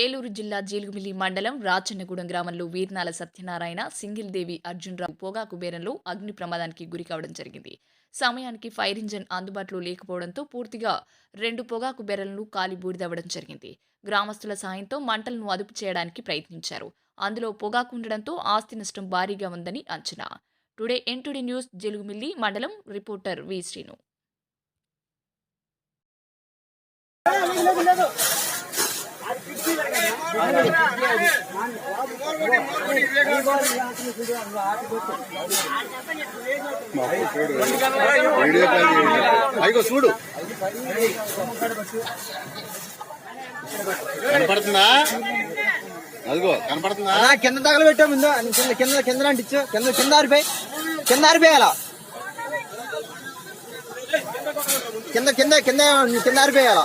ఏలూరు జిల్లా జీలుగుమిల్లి మండలం రాచన్నగూడెం గ్రామంలో వీర్నాల సత్యనారాయణ సింగిల్ దేవి అర్జున్రావు పొగాకు బేరంలో అగ్ని ప్రమాదానికి గురి కావడం జరిగింది. సమయానికి ఫైర్ ఇంజన్ అందుబాటులో లేకపోవడంతో పూర్తిగా రెండు పొగాకు బెరలను కాలి బూడిదవ్వడం జరిగింది. గ్రామస్తుల సాయంతో మంటలను అదుపు చేయడానికి ప్రయత్నించారు. అందులో పొగాకు ఉండడంతో ఆస్తి నష్టం భారీగా ఉందని అంచనా. Today N today news Jelugumilli మండలం reporter V Srinu. Video call అయ్యో చూడు కనపడుతుందా? అదిగో కనపడుతుందా? కింద తగల పెట్టా ముందు. కింద కింద కింద అంటించు కింద కింద ఆరిపోయి. కింద ఆరిపోయాలా కింద కింద కింద కింద ఆరిపోయాలా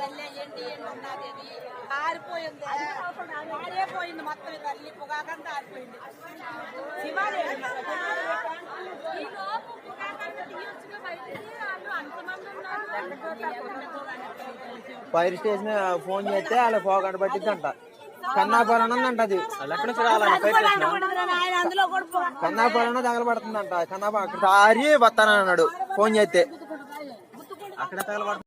తల్లి ఉన్నది అది ఆరిపోయింది. ఆరిపోయింది మొత్తం తల్లి పొగాకంతా ఆరిపోయింది. శివాలయం వాళ్ళు ఫైర్ స్టేషన్ ఫోన్ చేస్తే వాళ్ళ పోగంట పట్టిద్దంట. కన్నాపురం ఉందంట అది. ఎక్కడి నుంచి ఫైర్ స్టేషన్? కన్నాపురం తగలబడుతుందంట. కన్నాపురం అక్కడ దారి వస్తానన్నాడు ఫోన్ చేస్తే. అక్కడ తగలబడుతుంది.